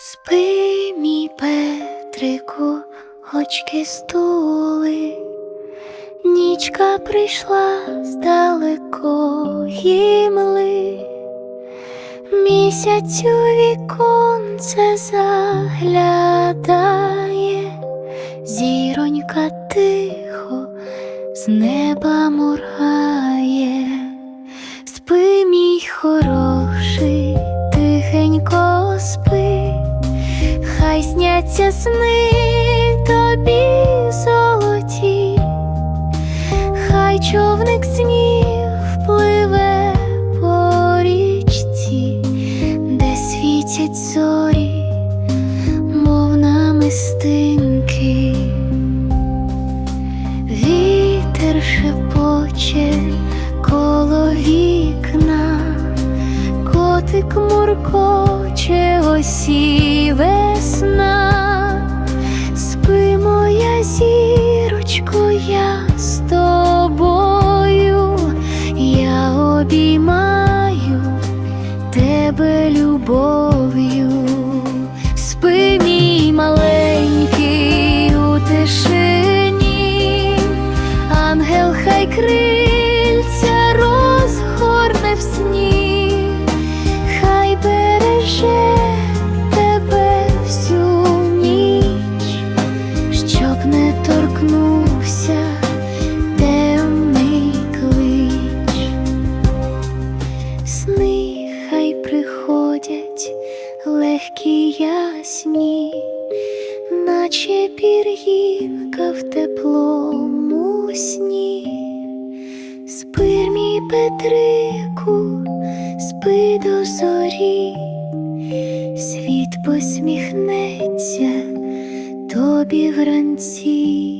Спи, мій Петрику, очки стули, нічка прийшла з далекої мли, місяць у віконце заглядає, зіронька тихо з неба моргає, спи, мій хороший, хай сняться сни тобі золоті, хай човник снів впливе по річці, де світять зорі, мов намистинки. Вітер шепоче коло вікна, котик муркоче осі boy легкі ясні, наче пір'їнка в теплому сні. Спи, мій Петрику, спи до зорі, світ посміхнеться тобі вранці.